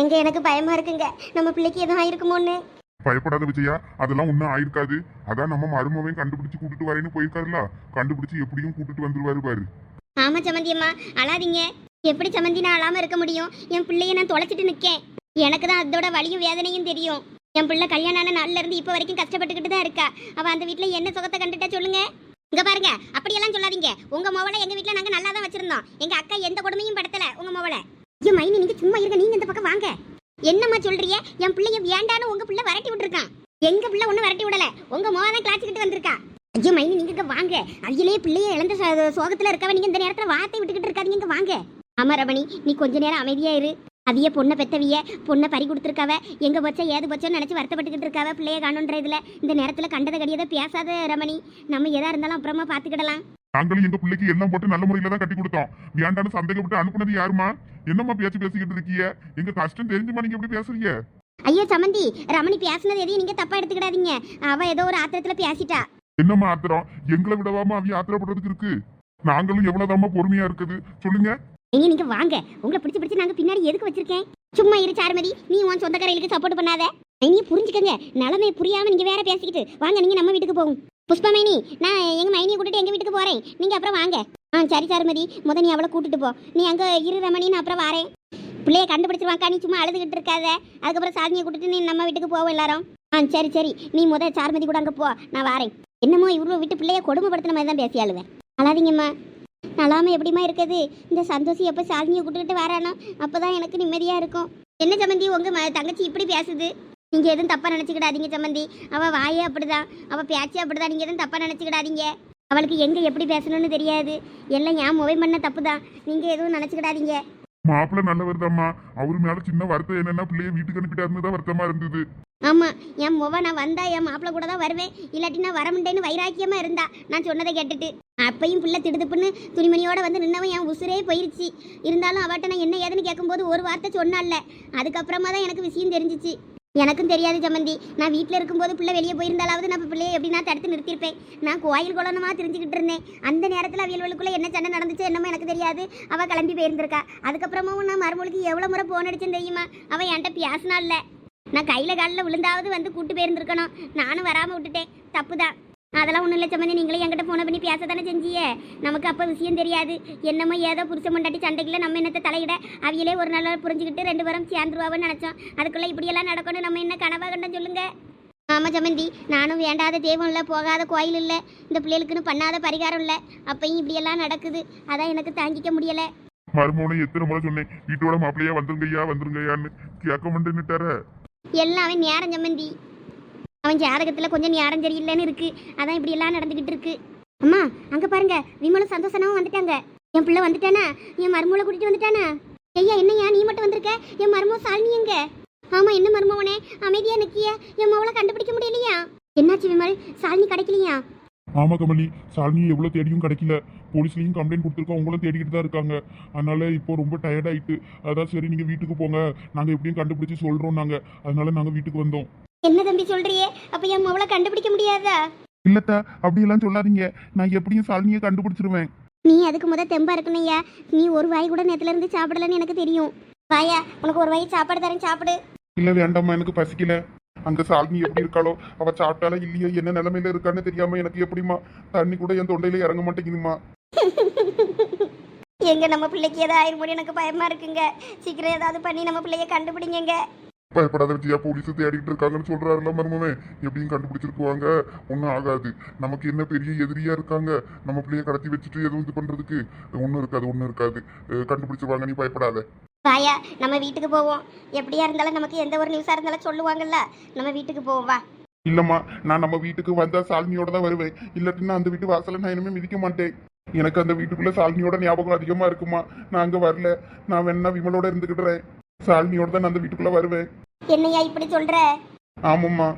எங்க எனக்கு பயமா இருக்குங்க. நம்ம பிள்ளைக்கு எதுவும் ஆயிருக்குமோன்னு? பயப்படாத விஜயா அதெல்லாம் ஒன்றும் ஆயிருக்காது. அதான் நம்ம மருமவையும் கண்டுபிடிச்சு கூட்டிட்டு வரேன்னு போயிருக்காருல. கண்டுபிடிச்சு எப்படியும் கூட்டிட்டு வந்துருவாரு பாரு. ஆமா சம்மந்தி அம்மா அழாதீங்க. எப்படி சம்மந்தி நான் அழாம இருக்க முடியும்? என் பிள்ளைய நான் தொலைச்சிட்டு நிக்கேன். எனக்கு தான் அதோட வலியும் வேதனையும் தெரியும். என் பிள்ளை கல்யாணம் ஆன நாள்ல இருந்து இப்ப வரைக்கும் கஷ்டப்பட்டுக்கிட்டு தான் இருக்கா. அவ அந்த வீட்ல என்ன சுகத்தை கண்டுட்டா சொல்லுங்க. இங்க பாருங்க அப்படியெல்லாம் சொல்லாதீங்க. உங்க மவளை எங்க வீட்ல நாங்க நல்லா தான் வச்சிருந்தோம். எங்க அக்கா எந்த கொடுமையும் படுத்தல. உங்க மவளை ஐயோ மைனி நீங்க சும்மா இருங்க நீங்க இந்த பக்கம் வாங்க என்னம்மா சொல்றீங்க? என் பிள்ளைய வேண்டான்னு உங்க பிள்ளை விரட்டி விட்டுருக்கான். எங்க பிள்ளை ஒண்ணு விரட்டி விடல. உங்க மோவ தான் கிளாச்சிக்கிட்டு வந்திருக்கா. ஐயோ மைனி நீங்க இங்க வாங்க. அதிலே பிள்ளைய இழந்த சோகத்துல இருக்கவ நீங்க இந்த நேரத்துல வார்த்தை விட்டுக்கிட்டு இருக்காதீங்க. இங்க வாங்க. ஆமா ரமணி நீ கொஞ்ச நேரம் அமைதியா இரு. அவிய பொண்ணை பெத்தவிய பொண்ணை பறி கொடுத்துருக்காவ எங்க போச்சா ஏது போச்சோன்னு நினச்சி வருத்தப்பட்டுக்கிட்டு இருக்காவ பிள்ளைய காணுன்ற இதுல. இந்த நேரத்துல கண்டத கடியதை பேசாத ரமணி. நம்ம எதா இருந்தாலும் அப்புறமா பாத்துக்கிடலாம். நாங்களும் எங்க பிள்ளைக்கு எல்லாம் போட்டு நல்ல முறையில தான் கட்டி கொடுத்தோம். வேண்டான்னு சந்தேகப்பட்டு அனுப்புனது யாருமா என்னம்மா பேச்சு பேசிக்கிட்டு இருக்கீங்க? எங்க கஷ்டம் தெரிஞ்சுமா நீங்க எப்படி பேசுறீங்க? ஐயோ சமந்தி ரமணி பேசுனது எதையும் நீங்க தப்பா எடுத்துக்கிடாதீங்க. அவ ஏதோ ஒரு ஆத்திரத்துல பேசிட்டா. என்னம்மா ஆத்திரம்? எங்களை விடவாம அவிய ஆத்திரப்படுறதுக்கு இருக்கு. நாங்களும் எவ்வளவுதாம்மா பொறுமையா இருக்குது? சொல்லுங்க. நீங்க நீங்க வாங்க. உங்களை பிடிச்சு பிடிச்சு நாங்க பின்னாடி எதுக்கு வச்சிருக்கேன்? சும்மா இரு சாருமதி. நீ உன் சொந்தக்காரர்களுக்கு சப்போர்ட் பண்ணாத. நீ புரிஞ்சுக்கங்க. நிலைமை புரியாம நீங்க வேற பேசிக்கிட்டு. வாங்க நீங்க நம்ம வீட்டுக்கு போகும் புஷ்பா மைனி நான் எங்கள் மைனியை கூட்டிட்டு எங்கள் வீட்டுக்கு போகிறேன் நீங்கள் அப்புறம் வாங்க. ஆ சரி சாருமதி. முத நீ அவளை கூட்டிட்டு போ. நீ அங்கே இரு ரமணி நான் அப்புறம் வரேன். பிள்ளைய கண்டுபிடிச்சிருவாக்கா நீ சும்மா அழுதுகிட்டு இருக்காத. அதுக்கப்புறம் சாதனையை கூட்டிட்டு நீ நம்ம வீட்டுக்கு போவோம் எல்லாரும். ஆ சரி சரி. நீ முத சாருமதி கூட அங்கே போ. நான் வரேன். என்னமோ இவ்வளோ விட்டு பிள்ளைய கொடுமைப்படுத்தின மாதிரி தான் பேசி அழுவேன் அழாதீங்கம்மா. நல்லாமல் எப்படிமா இருக்குது? இந்த சந்தோஷம் எப்போ சாதனையை கூட்டுக்கிட்டு வரானோ அப்போ தான் எனக்கு நிம்மதியாக இருக்கும். என்ன சம்மந்தி உங்கள் ம- தங்கச்சி இப்படி பேசுது? நீங்க எதுவும் தப்பா நினைச்சுக்கிடாதீங்க சம்மந்தி. அவ வாயே அப்படிதான். அவ பேச்சே அப்படிதான். நீங்க எதுவும் தப்பா நினைச்சுக்கிடாதீங்க. அவளுக்கு எங்க எப்படி பேசணும்னு தெரியாது. எல்லாம் என் முவை பண்ண தப்பு தான் நீங்க எதுவும் நினைச்சுக்கிடாதீங்க. மாப்பிள்ள நல்லவர் தாம்மா அவரு மேல சின்ன வருத்தம் என்னன்னா பிள்ளைய வீட்டுக்கு அனுப்பிட்டாருன்னு தான் வருத்தமா இருந்தது. ஆமா. என் முவ நான் வந்தா என் மாப்பிள்ள கூட தான் வருவேன். இல்லாட்டி நான் வரமுண்டேன்னு வைராக்கியமா இருந்தா. நான் சொன்னதை கேட்டுட்டு. அப்பையும் பிள்ளை திடுதுப்புன்னு துணிமணியோட வந்து நின்னவன் என் உசுரே போயிருச்சு. இருந்தாலும் அவட்ட நான் என்ன ஏதுன்னு கேட்கும்போது ஒரு வார்த்தை சொன்னால அதுக்கப்புறமா தான் எனக்கு விஷயம் தெரிஞ்சிச்சு. எனக்கும் தெரியாது ஜமந்தி நான் வீட்டில் இருக்கும்போது பிள்ளை வெளியே போயிருந்தாலாவது நம்ம பிள்ளையை எப்படி நான் தடுத்து நிறுத்தியிருப்பேன். நான் கோயில் குளமாக தெரிஞ்சுக்கிட்டு இருந்தேன். அந்த நேரத்தில் அவியல்வளுக்குள்ளே என்ன சண்டை நடந்துச்சு என்னமோ எனக்கு தெரியாது. அவள் கிளம்பி போயிருந்திருக்கா. அதுக்கப்புறமும் நான் மறுமொழிக்கு எவ்வளோ முறை போன் அடிச்சேன் தெரியுமா? அவன் என்கிட்ட பேசினால நான் கையில் காலில் விழுந்தாவது வந்து கூட்டு போயிருந்துருக்கணும். நானும் வராமல் விட்டுட்டேன். தப்பு தான் அதெல்லாம் ஒன்றும் இல்லை சம்மந்தி நீங்களே என்கிட்ட ஃபோனை பண்ணி பேச தானே செஞ்சியே நமக்கு அப்போ விஷயம் தெரியாது. என்னமோ ஏதோ புருஷ மண்டாட்டி சண்டைக்குள்ள நம்ம என்னத்தை தலையிட அவியலே ஒரு நாள் புரிஞ்சுக்கிட்டு ரெண்டு பேரும் சேர்ந்துருவான்னு நினச்சோம். அதுக்குள்ளே இப்படியெல்லாம் நடக்கணும் நம்ம என்ன கனவா கண்டம் சொல்லுங்க? ஆமாம் சம்மந்தி நானும் வேண்டாத தெய்வம் இல்லை போகாத கோயில் இல்லை இந்த பிள்ளைகளுக்குன்னு பண்ணாத பரிகாரம் இல்லை. அப்பையும் இப்படியெல்லாம் நடக்குது. அதான் எனக்கு தாங்கிக்க முடியலை. மருமகனை எத்தனை முறை சொன்னேன் வீட்டோட மாப்பிள்ளையா வந்துருங்கய்யா வந்துருங்கய்யான்னு. கேட்க மாட்டேன்னுட்டார எல்லாம் நேரம் சம்மந்தி அவன் ஜாதகத்தில் கொஞ்சம் யாரும் சரியில்லைன்னு இருக்கு. அதான் இப்படி எல்லாம் நடந்துகிட்டு இருக்கு. அம்மா அங்க பாருங்க. விமலும் சந்தோஷனாவும் வந்துட்டாங்க. என் பிள்ளை வந்துட்டானா? என் மருமகளை கூட்டிட்டு வந்துட்டானா? ஐயா என்னய்யா நீ மட்டும் வந்திருக்க? என் மருமக சாலினி எங்க? ஆமா என்ன மருமவனே அமைதியா நிக்கிய. என் மவளை கண்டுபிடிக்க முடியலையா? என்னாச்சு விமல்? சாலினி கிடைக்கலையா? ஆமா கமலி சாலினி எவ்வளவு தேடியும் கிடைக்கல. போலீஸ்லயும் கம்ப்ளைண்ட் கொடுத்துருக்கோம். அவங்களும் தேடிக்கிட்டு தான் இருக்காங்க. அதனால இப்போ ரொம்ப டயர்ட் ஆயிட்டு. அதான் சரி நீங்க வீட்டுக்கு போங்க. நாங்க எப்படியும் கண்டுபிடிச்சு சொல்றோம் நாங்க. அதனால நாங்க வீட்டுக்கு வந்தோம். என்ன தம்பி சொல்றியே? அப்ப என் மவளை கண்டுபிடிக்க முடியாதா? இல்லத்தா அப்படியெல்லாம் சொல்லாதீங்க. நான் எப்படியும் சாலினியை கண்டுபிடிச்சிருவேன். நீ அதுக்கு முத தெம்பா இருக்கணும்யா நீ ஒரு வாய் கூட நேத்துல இருந்து சாப்பிடலன்னு எனக்கு தெரியும். வாயா உனக்கு ஒரு வாய் சாப்பாடு தரேன் சாப்பிடு. இல்ல வேண்டாம்மா எனக்கு பசிக்கல. அங்க சாலினி எப்படி இருக்காளோ அவ சாப்பிட்டாலா இல்லையோ என்ன நிலைமையில இருக்கான்னு தெரியாம எனக்கு எப்படிமா தண்ணி கூட என் தொண்டையில இறங்க மாட்டேங்குதுமா எங்க நம்ம பிள்ளைக்கு ஏதாவது ஆயிருமோடி எனக்கு பயமா இருக்குங்க. சீக்கிரம் ஏதாவது பண்ணி நம்ம பிள்ளைய கண்டுபிடிங்க பயப்படாத விஜயா போலீஸ் தேடிட்டு இருக்காங்கன்னு சொல்றாருல மருமமே. எப்படியும் கண்டுபிடிச்சிருக்குவாங்க. ஒன்றும் ஆகாது. நமக்கு என்ன பெரிய எதிரியா இருக்காங்க? நம்ம பிள்ளைய கடத்தி வச்சுட்டு எதுவும் இது பண்றதுக்கு? ஒன்றும் இருக்காது ஒன்றும் இருக்காது. கண்டுபிடிச்சிருவாங்க நீ பயப்படாத. வாயா நம்ம வீட்டுக்கு போவோம். எப்படியா இருந்தாலும் நமக்கு எந்த ஒரு நியூஸா இருந்தாலும் சொல்லுவாங்கல்ல. நம்ம வீட்டுக்கு போவோம் வா. இல்லம்மா நான் நம்ம வீட்டுக்கு வந்தா சாலினியோட தான் வருவேன். இல்லாட்டினா அந்த வீட்டு வாசல நான் இனிமே மிதிக்க மாட்டேன். எனக்கு அந்த வீட்டுக்குள்ள சாலினியோட ஞாபகம் அதிகமா இருக்குமா? நான் அங்க வரல. நான் வேணா விமலோட இருந்துக்கிட்டுறேன் சாலினியோட தான் நான் அந்த வீட்டுக்குள்ள வருவேன். என்னையா இப்படி சொல்ற? ஆமாம்மா.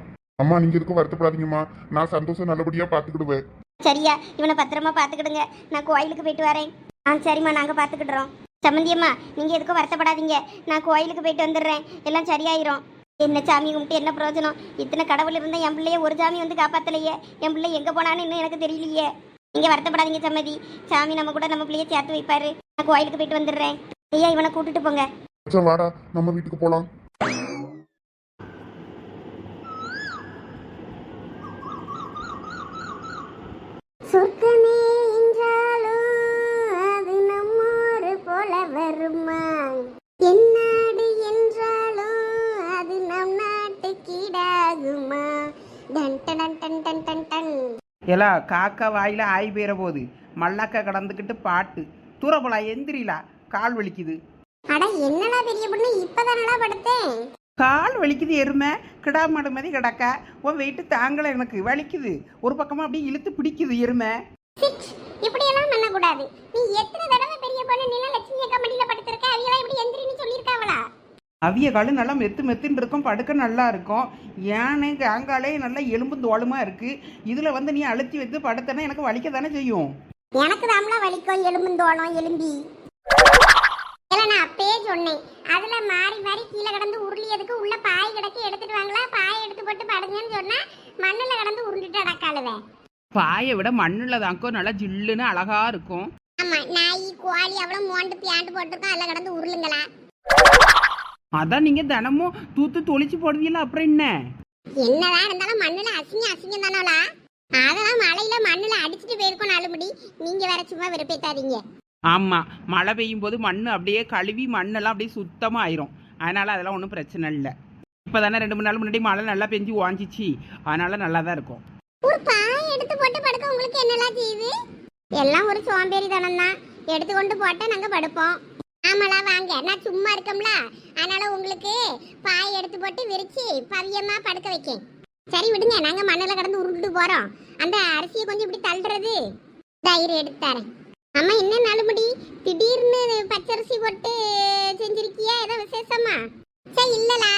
அம்மா நீங்க எதுக்கும் வருத்தப்படாதீங்கம்மா. நான் சந்தோஷம் நல்லபடியா பாத்துக்கிடுவேன். சரியா இவனை பத்திரமா பாத்துக்கிடுங்க. நான் கோயிலுக்கு போயிட்டு வரேன். ஆ சரிம்மா நாங்க பாத்துக்கிடுறோம். சம்மந்தியம்மா நீங்க எதுக்கும் வருத்தப்படாதீங்க. நான் கோயிலுக்கு போயிட்டு வந்துடுறேன். எல்லாம் சரியாயிரும். என்ன சாமி கும்பிட்டு என்ன பிரயோஜனம்? இத்தனை கடவுள் இருந்தா என் பிள்ளைய ஒரு சாமி வந்து காப்பாத்தலையே. என் பிள்ளை எங்க போனான்னு இன்னும் எனக்கு தெரியலையே. நீங்க வருத்தப்படாதீங்க சம்மதி சாமி நம்ம கூட நம்ம பிள்ளைய சேர்த்து வைப்பாரு. நான் கோயிலுக்கு போயிட்டு வந்துடுறேன். ஐயா இவனை கூட்டிட்டு போங்க. மச்சான் வாடா நம்ம வீட்டுக்கு போலாம். சொர்க்கமே என்றாலும் அது நம்மோடு போல வருமா? என்னாடு என்றாலும் அது நம் நாட்டு கீடாகுமா டன் டன் டன் டன் டன் டன் எலா காக்கா வாயில ஆய் போயிற போது மல்லாக்கா கடந்துக்கிட்டு பாட்டு. தூரப்போலா எந்திரிலா. கால் வலிக்குது. அட என்னடா பெரிய பொண்ணு? இப்பதானடா படுத்தேன். கால் வலிக்குது எருமை. கிடா மாடு மாதிரி கிடக்க. உன் வெயிட்டு தாங்கலை எனக்கு. வலிக்குது. ஒரு பக்கமாக அப்படியே இழுத்து பிடிக்குது எருமை. இப்படி எல்லாம் பண்ணக்கூடாது. நீ எத்தனை தடவை பெரிய பொண்ணு நில லட்சுமி அக்கா மடியில படுத்திருக்க? அவியெல்லாம் இப்படி எந்திரின்னு சொல்லியிருக்காவளா? அவிய காலு நல்லா மெத்து மெத்துன்னு இருக்கும். படுக்க நல்லா இருக்கும். ஏன்னு அங்காலே நல்லா எலும்பு தோளுமா இருக்கு. இதில் வந்து நீ அழுத்தி வைத்து படுத்தனா எனக்கு வலிக்க தானே செய்யும். எனக்கு தாம்ல வலிக்கும். எலும்புந்தோளம் எலும்பி. இல்ல நான் அப்பயே சொன்னேன். அதுல மாறி மாறி கீழே கடந்து உருளியதுக்கு உள்ள பாய் கிடக்கு எடுத்துட்டு வாங்களா? பாய் எடுத்து போட்டு படுங்கன்னு சொன்னா மண்ணுல கடந்து உருண்டுட்டு அடக்காளுவே பாயை விட மண்ணில் தாக்கோ நல்லா ஜில்லுன்னு அழகா இருக்கும். ஆமா நாய் கோழி அவ்வளவு மோண்டு பியாண்டு போட்டிருக்கோம். அதுல கடந்து உருளுங்களா? அதான் நீங்கள் தினமும் தூத்து தொளிச்சு போடுவீங்களா? அப்புறம் என்ன? என்னதான் இருந்தாலும் மண்ணுல அசிங்கம் அசிங்கம் தானோலா அதெல்லாம் மழையில மண்ணுல அடிச்சுட்டு போயிருக்கோம் நாலுபடி நீங்க வேற சும்மா வெறுப்பேத்தாதீங்க. ஆமாம் மழை பெய்யும் போது மண் அப்படியே கழுவி மண்ணெல்லாம் அப்படியே சுத்தமாக ஆயிரும் அதனால் அதெல்லாம் ஒன்றும் பிரச்சனை இல்லை. இப்போ தானே ரெண்டு மூணு நாள் முன்னாடி மழை நல்லா பெஞ்சு ஓஞ்சிச்சு. அதனால நல்லா தான் இருக்கும். ஒரு பாய் எடுத்து போட்டு படுக்க உங்களுக்கு என்னெல்லாம் செய்யுது எல்லாம் ஒரு சோம்பேறி தான். எடுத்து கொண்டு போட்டா நாங்க படுப்போம். ஆமாலா வாங்க. நான் சும்மா இருக்கோம்ல. அதனால உங்களுக்கு பாய் எடுத்து போட்டு விரிச்சு பவியமா படுக்க வைக்கேன். சரி விடுங்க. நாங்க மண்ணில் கடந்து உருண்டுட்டு போறோம். அந்த அரிசியை கொஞ்சம் இப்படி தள்ளுறது. தயிர் எடுத்து தரேன். அம்மா என்ன நலுமுடி? திடீர்னு பச்சரிசி போட்டு செஞ்சிருக்கியா? ஏதோ விசேஷமா? சே இல்லலா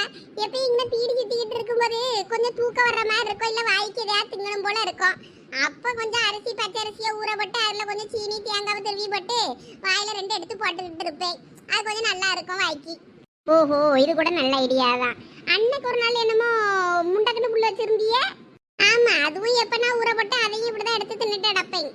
எப்பயும் இங்க தீடி சுத்திக்கிட்டு இருக்கும்போது கொஞ்சம் தூக்கம் வர்ற மாதிரி இருக்கும். இல்ல வாய்க்கு ஏதாவது திங்கணும் போல இருக்கும். அப்ப கொஞ்சம் அரிசி பச்சை அரிசியை ஊற போட்டு அதுல கொஞ்சம் சீனி தேங்காவை திருவி போட்டு வாயில ரெண்டு எடுத்து போட்டுக்கிட்டு இருப்பேன். அது கொஞ்சம் நல்லா இருக்கும் வாய்க்கு. ஓஹோ இது கூட நல்ல ஐடியா தான். அன்னைக்கு ஒரு நாள் என்னமோ முண்டக்கன்னு புள்ள வச்சிருந்திய? ஆமா அதுவும் எப்ப நான் ஊற போட்டு அதையும் இப்படிதான் எடுத்து தின்னுட்டு அடப்பேன்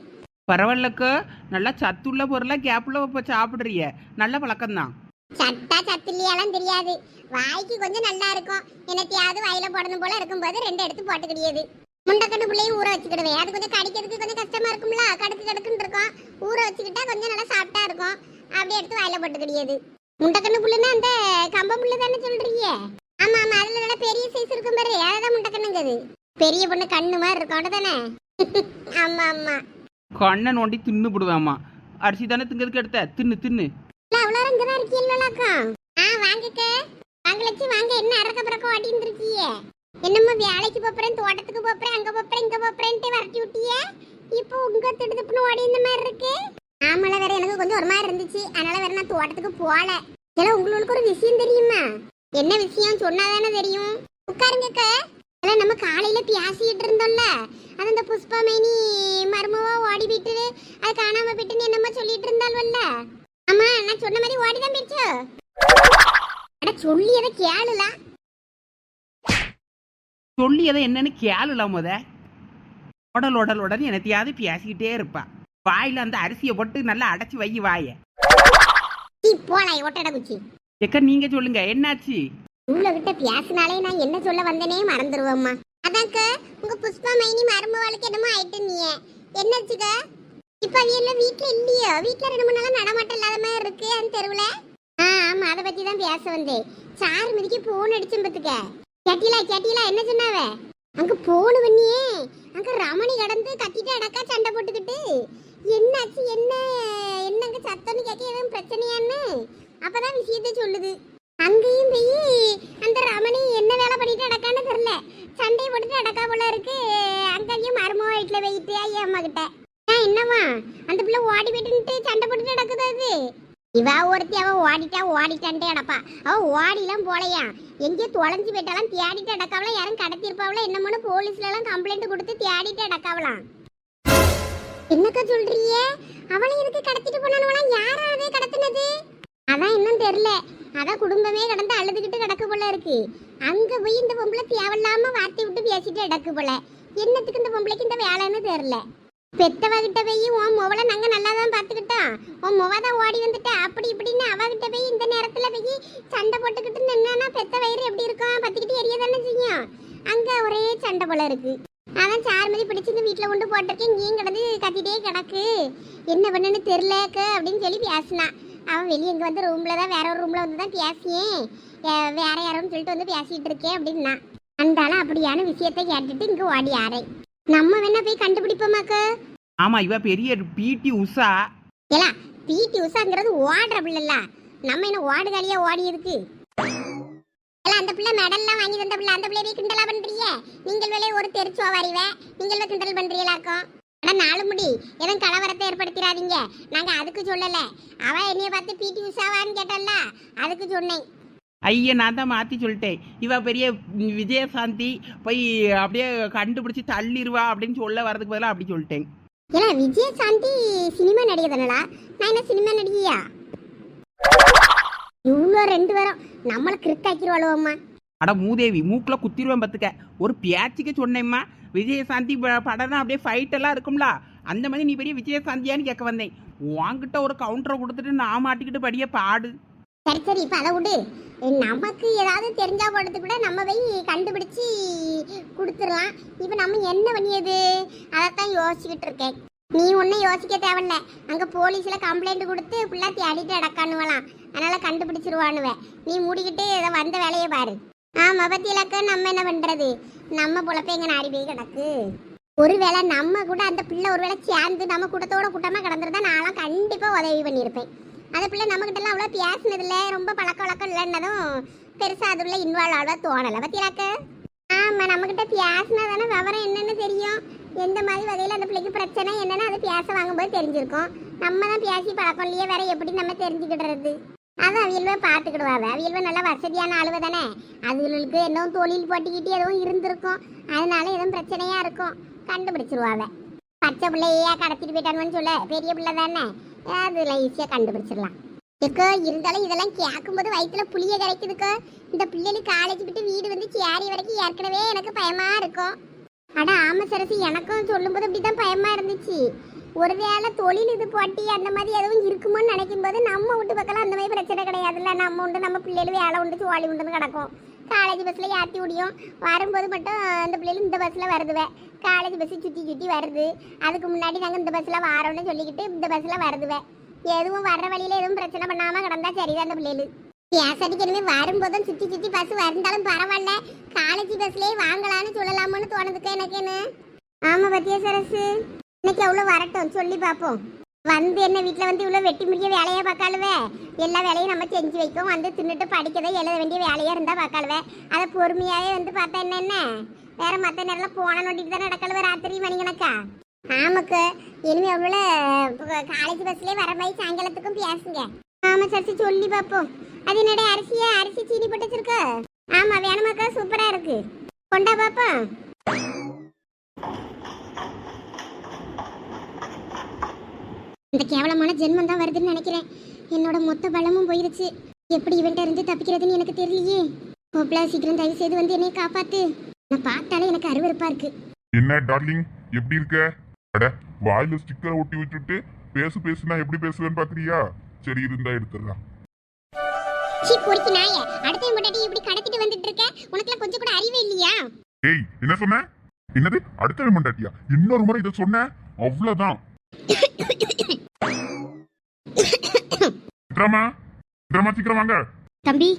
பரவாயில்லக்கா. நல்லா சத்துள்ள பொருளாக கேப்பில் இப்போ சாப்பிட்றிய. நல்ல பழக்கம்தான். சட்டா சத்திலியாலாம் தெரியாது. வாய்க்கு கொஞ்சம் நல்லா இருக்கும். என்னத்தையாவது வாயில போடணும் போல இருக்கும்போது ரெண்டு எடுத்து போட்டுக்கிடியது. முண்டக்கட்டு பிள்ளையும் ஊற வச்சுக்கிடுவேன். அது கொஞ்சம் கடிக்கிறதுக்கு கொஞ்சம் கஷ்டமா இருக்கும்ல. கடுக்கு கடுக்குன்னு இருக்கும். ஊற வச்சுக்கிட்டா கொஞ்சம் நல்லா சாப்பிட்டா இருக்கும். அப்படியே எடுத்து வாயில போட்டுக்கிடியது. முண்டக்கண்ணு புள்ளுன்னா அந்த கம்ப புல்லு தானே சொல்றீங்க? ஆமா ஆமா. அதுல நல்லா பெரிய சைஸ் இருக்கும் பாரு. அதான் முண்டக்கண்ணுங்கிறது. பெரிய பொண்ணு கண்ணு மாதிரி இருக்கும். தானே ஆமா ஆமா. கண்ணை நோண்டி தின்னு போடுவாமா அரிசி தானே திங்கிறதுக்கு எடுத்த? தின்னு தின்னு. அவ்வளோ இங்க தான் இருக்கீங்களாக்கா ஆ வாங்கக்க. வாங்க லட்சி வாங்க. என்ன அறக்க பறக்க ஓட்டின்னு இருக்கீங்க என்னம்மா வேலைக்கு போறேன் தோட்டத்துக்கு போறேன் அங்க போறேன் இங்க போறேன்ட்டு விரட்டி விட்டியே? இப்போ உங்க திடுதுப்புன்னு ஓடி இந்த மாதிரி இருக்கு? ஆமால வேற எனக்கு கொஞ்சம் ஒரு மாதிரி இருந்துச்சு. அதனால வேற நான் தோட்டத்துக்கு போகல. ஏன்னா உங்களுக்கு ஒரு விஷயம் தெரியுமா? என்ன விஷயம்? சொன்னாதானே தெரியும். உட்காருங்கக்கா. அதெல்லாம் நம்ம காலையில பேசிட்டு இருந்தோம்ல அது அந்த புஷ்பா மைனி மருமவா ஓடி போயிட்டு அது காணாம போயிட்டுன்னு என்னமோ சொல்லிட்டு இருந்தால்வல்ல. அம்மா நான் சொன்ன மாதிரி ஓடிதான் போயிடுச்சு? அட சொல்லி எதை கேளுல சொல்லி அதை என்னன்னு கேளுலாம் முத. உடல் உடல் உடல் எனத்தையாவது பேசிக்கிட்டே இருப்பா. வாயில அந்த அரிசியை போட்டு நல்லா அடைச்சி வை வாய. போலாய் ஒட்டட குச்சி. எக்கா நீங்க சொல்லுங்க என்னாச்சு? உங்ககிட்ட பேசினாலே நான் என்ன சொல்ல வந்தேனே மறந்துடுவோம்மா அதாக்க உங்க புஷ்பா மைனி மருமவாளுக்கு என்னமோ ஆயிட்டு நீ என்னாச்சுக்க? இப்ப என்ன வீக்கம் இல்லையோ? வீட்டுல ரெண்டு மூணு நாளா நடமாட்டம் இல்லாத மாதிரி இருக்கு அந்த தெருவுல? ஆ ஆமா அதை பத்தி தான் பேச வந்தேன். சாரு மதிக்கு போன் அடிச்சும் பத்துக்க கேட்டீலா கேட்டீலா என்ன சொன்னாவ? அங்க போன் பண்ணியே. அங்க ரமணி கடந்து கத்திட்டு அடக்கா சண்டை போட்டுக்கிட்டு. என்னாச்சு என்ன? என்னங்க சத்தம்னு கேட்க எதுவும் பிரச்சனையான்னு அப்பதான் விஷயத்த சொல்லுது. அங்கேயும் போய் அந்த ரமணி என்ன வேலை பண்ணிட்டு நடக்கான்னு தெரியல. சண்டை போட்டுட்டு நடக்கா போல இருக்கு. அங்கேயும் மருமக வீட்டுல போயிட்டு ஐயா அம்மா கிட்ட. ஏன் என்னவா அந்த பிள்ளை ஓடி போயிட்டு சண்டை போட்டு நடக்குது அது இவா ஒருத்தி அவ ஓடிட்டா ஓடிட்டான்ட்டே அடப்பா அவ ஓடிலாம் போலையா? எங்கேயோ தொலைஞ்சு போயிட்டாலாம் தேடிட்டு அடக்காவலாம் யாரும் கடத்திருப்பாவல என்னமோன்னு போலீஸ்ல எல்லாம் கம்ப்ளைண்ட் கொடுத்து தேடிட்டு அடக்காவலாம் என்னக்கா சொல்றீங்க? அவளை எதுக்கு கடத்திட்டு போனானுவலாம் யாரா அதே கடத்தினது? அதான் இன்னும் தெரியல. அதான் குடும்பமே கடந்து அழுதுகிட்டு கிடக்கு போல இருக்கு. அங்க போய் இந்த பொம்பளை தேவையில்லாம வார்த்தை விட்டு பேசிட்டு கிடக்கு போல. என்னத்துக்கு இந்த பொம்பளைக்கு இந்த வேலைன்னு தெரியல. பெத்தவகிட்ட போய் உன் முவளை நாங்க நல்லா தான் பார்த்துக்கிட்டோம் உன் முவ தான் ஓடி வந்துட்டேன் அப்படி இப்படின்னு அவகிட்ட போய் இந்த நேரத்தில் போய் சண்டை போட்டுக்கிட்டு நின்னா பெத்த வயிறு எப்படி இருக்கும்? பத்துக்கிட்டு எரிய தானே செய்யும். அங்கே ஒரே சண்டை போல இருக்கு. அதான் சார்மதி பிடிச்சி இந்த வீட்டில் கொண்டு போட்டிருக்கேன். நீங்க கிடந்து கத்திட்டே கிடக்கு. என்ன பண்ணுன்னு தெரிலக்க அப்படின்னு சொல்லி பேசினா. அவன் வெளியே இங்கே வந்து ரூமில் தான் வேற ஒரு ரூமில் வந்து தான் பேசியேன் வேற யாரோன்னு சொல்லிட்டு வந்து பேசிட்டு இருக்கேன் அப்படின்னா. அந்த ஆளு அப்படியான விஷயத்தை கேட்டுட்டு இங்கே ஓடி ஆறேன். நம்ம வேணா போய் கண்டுபிடிப்போமாக்க ஆமா இவ பெரிய பிடி உஷா. ஏலா பிடி உஷாங்கிறது ஓடுற பிள்ளைல. நம்ம என்ன ஓடுகாலியா ஓடி இருக்கு அந்த பிள்ளை மெடல்லாம் வாங்கி தந்த பிள்ளை அந்த பிள்ளை போய் கிண்டலா பண்றீங்க நீங்கள் வேலையை ஒரு தெரிச்சு வாரிவ நீங்கள் கிண்டல் பண்றீங்களாக்கும். அட நாலு முடி. எதுவும் கலவரத்தை ஏற்படுத்திடாதீங்க. நாங்க அதுக்கு சொல்லல. அவ என்னைய பார்த்து பிடி உஷாவான்னு கேட்டல்ல. அதுக்கு சொன்னேன். ஐயா நான் தான் மாற்றி சொல்லிட்டேன். இவ பெரிய விஜயசாந்தி போய் அப்படியே கண்டுபிடிச்சி தள்ளிடுவா அப்படின்னு சொல்ல வரதுக்கு பதிலாக அப்படி சொல்லிட்டேன். ஏலா விஜயசாந்தி சினிமா நடிகை தானடா? நான் என்ன சினிமா நடிகையா? இவ்வளோ ரெண்டு பேரும். நம்மளை கிரிட்டாக்கிடுவாளுவோம்மா அட மூதேவி மூக்கில் குத்திருவேன் பார்த்துக்க. ஒரு பேச்சுக்கு சொன்னேம்மா. விஜயசாந்தி படம்னா படம் தான் அப்படியே ஃபைட் எல்லாம் இருக்கும்ல. அந்த மாதிரி நீ பெரிய விஜயசாந்தியான்னு கேட்க வந்தேன். உன்கிட்ட ஒரு கவுண்டரை கொடுத்துட்டு நான் மாட்டிக்கிட்டு படிய பாடு. சரி சரி இப்போ அதை விடு. நமக்கு ஏதாவது தெரிஞ்சா போடுறது கூட நம்ம போய் கண்டுபிடிச்சி கொடுத்துடலாம். இப்போ நம்ம என்ன பண்ணியது? அதைத்தான் யோசிச்சுக்கிட்டு இருக்கேன். நீ ஒன்றும் யோசிக்க தேவையில்ல. அங்கே போலீஸில் கம்ப்ளைண்ட் கொடுத்து பிள்ளை தேடிட்டு அடக்கானுவலாம் அதனால் கண்டுபிடிச்சிருவானுவேன் நீ மூடிக்கிட்டு இதை வந்த வேலையை பாரு. ஆமாம் பத்தியிலக்க நம்ம என்ன பண்றது? நம்ம பொழப்ப எங்க நாடி போய் கிடக்கு? ஒருவேளை நம்ம கூட அந்த பிள்ளை ஒருவேளை சேர்ந்து நம்ம கூட்டத்தோட கூட்டமா கிடந்திருந்தா நான்லாம் கண்டிப்பா உதவி பண்ணியிருப்பேன். அந்த பிள்ளை நம்மகிட்டலாம் அவ்வளோ பேசினதில்ல ரொம்ப பழக்க வழக்கம் இல்லைன்னதும் பெருசா அதுல இன்வால்வ் ஆக தோணலை. பத்தியாக்க ஆமா நம்மக்கிட்ட பேசினா தானே விவரம் என்னன்னு தெரியும். எந்த மாதிரி வகையில் அந்த பிள்ளைக்கு பிரச்சனை என்னன்னு அதை பேச வாங்கும்போது தெரிஞ்சிருக்கும். நம்ம தான் பேசி பழக்கம் இல்லையே வேற எப்படி நம்ம தெரிஞ்சுக்கிடுறது? அதான் அவியல்வே பார்த்துக்கிடுவாங்க அவியல்வே நல்ல வசதியான ஆளுவ தானே. அதுகளுக்கு என்னவும் தொழில் போட்டிக்கிட்டு எதுவும் இருந்திருக்கும். அதனால எதுவும் பிரச்சனையாக இருக்கும். கண்டுபிடிச்சிருவாங்க பச்சை பிள்ளையா கடத்திட்டு போயிட்டானுன்னு சொல்ல. பெரிய பிள்ளை தானே. அதில் ஈஸியாக கண்டுபிடிச்சிடலாம். இருக்கோ இருந்தாலும் இதெல்லாம் கேட்கும்போது வயிற்றுல புளிய கிடைக்குதுக்கோ இந்த பிள்ளைகளுக்கு காலேஜ் விட்டு வீடு வந்து சேரி வரைக்கும் ஏற்கனவே எனக்கு பயமாக இருக்கும். அட ஆமா சரசி எனக்கும் சொல்லும்போது அப்படிதான் பயமாக இருந்துச்சு. ஒருவேளை தொழில் இது போட்டி அந்த மாதிரி எதுவும் இருக்குமோன்னு நினைக்கும் போது நம்ம வீட்டு பக்கம் அந்த மாதிரி பிரச்சனை கிடையாதுல்ல. நம்ம உண்டு நம்ம பிள்ளைகள் வேலை உண்டு சோழி உண்டுன்னு கிடக்கும். காலேஜ் பஸ்ஸில் ஏற்றி விடியும். வரும்போது மட்டும் அந்த பிள்ளைகள் இந்த பஸ்ஸில் வருதுவே. காலேஜ் பஸ் சுற்றி சுற்றி வருது. அதுக்கு முன்னாடி நாங்கள் இந்த பஸ்ஸில் வரோம்னு சொல்லிக்கிட்டு இந்த பஸ்ஸில் வருதுவே. எதுவும் வர்ற வழியில எதுவும் பிரச்சனை பண்ணாமல் கிடந்தா சரிதான் அந்த பிள்ளைகள். பேசாட்டிக்கு இனிமே வரும்போதும் சுற்றி சுற்றி பஸ் வந்தாலும் பரவாயில்ல. காலேஜ் பஸ்லேயே வாங்கலாம்னு சொல்லலாமான்னு தோணுதுக்கு எனக்கு ஆமாம் பத்தியா சரசு இன்னைக்கு அவ்வளோ வரட்டும். சொல்லி பார்ப்போம். வந்து என்ன வீட்டில் வந்து இவ்வளோ வெட்டி முடிய வேலையை பார்க்காளுவே? எல்லா வேலையும் நம்ம செஞ்சு வைக்கும் வந்து தின்னுட்டு படிக்கதை எழுத வேண்டிய வேலையாக இருந்தால் பார்க்காளுவே. அதை பொறுமையாகவே வந்து பார்த்தா என்ன என்ன? வேற மற்ற நேரம்லாம் போன நோட்டிட்டு தான் நடக்கலவே ராத்திரி மணிக்கணக்கா? ஆமாக்கு. இனிமே அவ்வளோ காலேஜ் பஸ்லேயே வர மாதிரி சாயங்காலத்துக்கும் பேசுங்க. ஆமாம் சசி சொல்லி பார்ப்போம். அது என்னடா அரிசியா? அரிசி சீனி போட்டு வச்சிருக்க. ஆமாம் வேணுமாக்கா? சூப்பராக இருக்கு. கொண்டா பார்ப்போம். இந்த கேவலமான ஜென்மம் தான் வருதுன்னு நினைக்கிறேன். என்னோட மொத்த பலமும் போயிருச்சு. எப்படி இவன்ட்ட இருந்து தப்பிக்கிறதுன்னு எனக்கு தெரியலையே. கோப்லா சீக்கிரம் தயவு செய்து வந்து என்னை காப்பாத்து. நான் பார்த்தாலே எனக்கு அருவருப்பா இருக்கு. என்ன டார்லிங்? எப்படி இருக்க? அட வாயில ஸ்டிக்கர் ஒட்டி வச்சுட்டு பேசு பேசுனா எப்படி பேசுவேன்னு பாக்குறியா? சரி இருந்தா எடுத்துடலாம். சீ பொறுக்கி நாய. அடுத்த முன்னாடி இப்படி கடத்திட்டு வந்துட்டு இருக்க? உனக்குலாம் கொஞ்சம் கூட அறிவே இல்லையா? ஏய் என்ன சொன்ன? என்னது? அடுத்த மண்டாட்டியா இன்னொரு முறை இதை சொன்ன? அவ்வளவுதான். சித்ராமா? சித்ராமா சீக்கிரம் வாங்க. தம்பி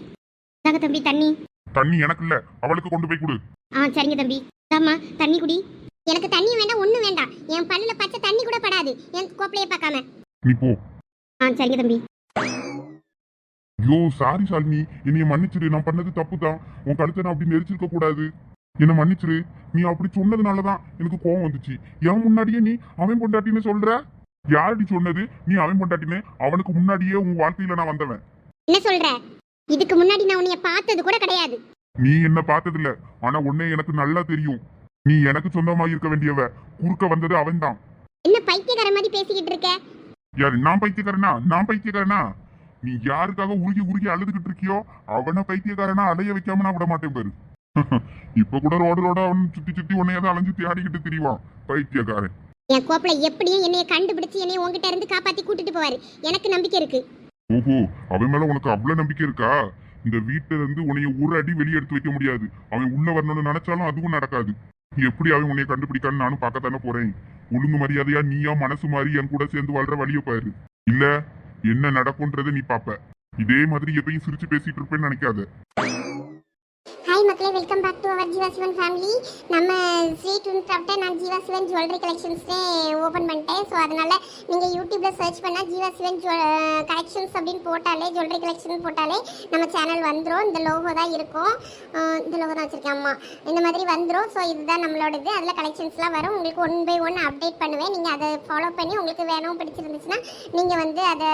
தாங்க தம்பி தண்ணி. தண்ணி எனக்கு இல்ல. அவளுக்கு கொண்டு போய் கொடு. ஆ சரிங்க தம்பி. தாம்மா தண்ணி குடி. எனக்கு தண்ணி வேண்டாம் ஒண்ணும் வேண்டாம். என் பல்லுல பச்சை தண்ணி கூட படாது. என் கோப்பலையே பார்க்காம. நீ போ. ஆ சரிங்க தம்பி. ஐயோ சாரி சாலினி என்னைய மன்னிச்சிரு. நான் பண்ணது தப்பு தான் உன் கழுத்தை நான் அப்படி நெரிச்சிருக்க கூடாது. என்ன மன்னிச்சிரு. நீ அப்படி சொன்னதுனாலதான் எனக்கு கோவம் வந்துச்சு. என் முன்னாடியே நீ அவன் பொண்டாட்டின்னு சொல்ற? யாரடி சொன்னது? நீ அவன் பொண்டாட்டின்னு? அவனுக்கு முன்னாடியே உன் வாழ்க்கையில நான் வந்தவன். என்ன சொல்ற? இதுக்கு முன்னாடி நான் உன்னைய பார்த்தது கூட கிடையாது. நீ என்ன பார்த்ததில்ல. ஆனா உன்னை எனக்கு நல்லா தெரியும். நீ எனக்கு சொந்தமா இருக்க வேண்டியவ. குறுக்க வந்தது அவன்தான். என்ன பைத்தியக்கார மாதிரி பேசிக்கிட்டு இருக்க? யாரு நான் பைத்தியக்காரனா? நான் பைத்தியக்காரனா? நீ யாருக்காக உருகி உருகி அழுதுகிட்டு இருக்கியோ அவனை பைத்தியக்காரனா அலைய வைக்காம நான் விட மாட்டேன் பாரு. இப்ப கூட ரோடு ரோட அவன் சுத்தி சுத்தி உன்னையாவது அலைஞ்சு தேடிக்கிட்டு திரிவான். பைத்தியக்காரன். என் கோப்பல எப்படியும் என்னைய கண்டுபிடிச்சு என்னைய உங்ககிட்ட இருந்து காப்பாத்தி கூட்டிட்டு போவாரு. எனக்கு நம்பிக்கை இருக்கு. ஓஹோ அவன் மேல உனக்கு அவ்வளவு நம்பிக்கை இருக்கா? இந்த வீட்டுல இருந்து உன்னைய ஒரு அடி வெளியே எடுத்து வைக்க முடியாது. அவன் உள்ள வரணும்னு நினைச்சாலும் அதுவும் நடக்காது. எப்படி அவன் உன்னைய கண்டுபிடிக்கான்னு நானும் பார்க்கத்தானே போறேன். ஒழுங்கு மரியாதையா நீயா மனசு மாறி என் கூட சேர்ந்து வாழ்ற வழிய பாரு. இல்ல என்ன நடக்கும்ன்றதை நீ பாப்ப. இதே மாதிரி எப்பயும் சிரிச்சு பேசிட்டு இருப்பேன்னு நினைக்காத. Welcome back to our Jeeva Sivan family நம்ம ஸ்வீட் சாப்பிட்டு நான் ஜீவா சிவன் ஜுவல்லரி கலெக்ஷன்ஸ்னே ஓப்பன் பண்ணிட்டேன். ஸோ அதனால் நீங்கள் யூடியூப்பில் சர்ச் பண்ணால் ஜீவா சிவன் கலெக்ஷன்ஸ் அப்படின்னு போட்டாலே ஜுவல்லரி கலெக்ஷன் போட்டாலே நம்ம சேனல் வந்துடும் இந்த லோகோ தான் இருக்கும். இந்த லோகோ தான் வச்சுருக்கேன் அம்மா. இந்த மாதிரி வந்துடும் ஸோ இதுதான் நம்மளோடது. அதில் கலெக்ஷன்ஸ்லாம் வரும். உங்களுக்கு ஒன் பை ஒன் அப்டேட் பண்ணுவேன். நீங்கள் அதை ஃபாலோ பண்ணி உங்களுக்கு வேணும் பிடிச்சிருந்துச்சுன்னா நீங்கள் வந்து அதை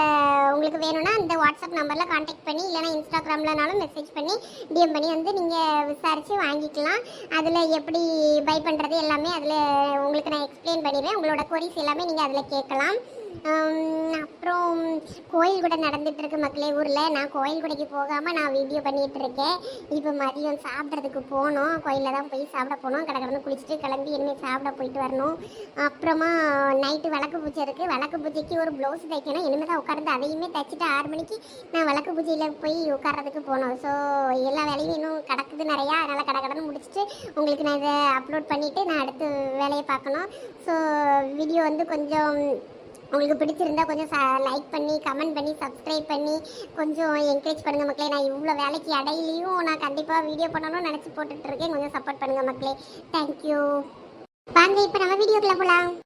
உங்களுக்கு வேணும்னா இந்த வாட்ஸ்அப் நம்பரில் காண்டாக்ட் பண்ணி இல்லைனா இன்ஸ்டாகிராம்லனாலும் மெசேஜ் பண்ணி டிஎம் பண்ணி வந்து நீங்கள் விசாரித்து வாங்கிக்கலாம். அதில் எப்படி பை பண்ணுறது எல்லாமே அதில் உங்களுக்கு நான் எக்ஸ்பிளைன் பண்ணிடுவேன் உங்களோட கொரிஸ் எல்லாமே நீங்கள் அதில் கேட்கலாம். அப்புறம் கோயில் கூட நடந்துட்டு இருக்கு மக்களே ஊரில். நான் கோயில் கூடைக்கு போகாமல் நான் வீடியோ பண்ணிட்டு இருக்கேன். இப்போ மதியம் சாப்பிட்றதுக்கு போகணும் கோயிலில் தான் போய் சாப்பிட போகணும் கடந்து குளிச்சுட்டு கிளம்பி இனிமேல் சாப்பிட போயிட்டு வரணும். அப்புறமா நைட்டு விளக்கு பூஜை இருக்குது விளக்கு பூஜைக்கு ஒரு ப்ளவுஸ் தைக்கணும். இனிமேல் தான் உட்காந்து அதையுமே தைச்சிட்டு ஆறு மணிக்கு நான் விளக்கு பூஜையில் போய் உட்கார்றதுக்கு போகணும் ஸோ எல்லா வேலையும் இன்னும் கிடக்குது நிறையா. அதனால் கடற்கடன்னு முடிச்சுட்டு உங்களுக்கு நான் இதை அப்லோட் பண்ணிவிட்டு நான் அடுத்து வேலையை பார்க்கணும். ஸோ வீடியோ வந்து கொஞ்சம் உங்களுக்கு பிடிச்சிருந்தா கொஞ்சம் லைக் பண்ணி கமெண்ட் பண்ணி சப்ஸ்கிரைப் பண்ணி கொஞ்சம் என்கரேஜ் பண்ணுங்க மக்களே. நான் இவ்வளோ வேலைக்கு இடையிலையும் நான் கண்டிப்பாக வீடியோ பண்ணணும்னு நினச்சி போட்டுட்டு இருக்கேன். கொஞ்சம் சப்போர்ட் பண்ணுங்க மக்களே. தேங்க்யூ வாங்க இப்போ நம்ம வீடியோக்குள்ள போகலாம்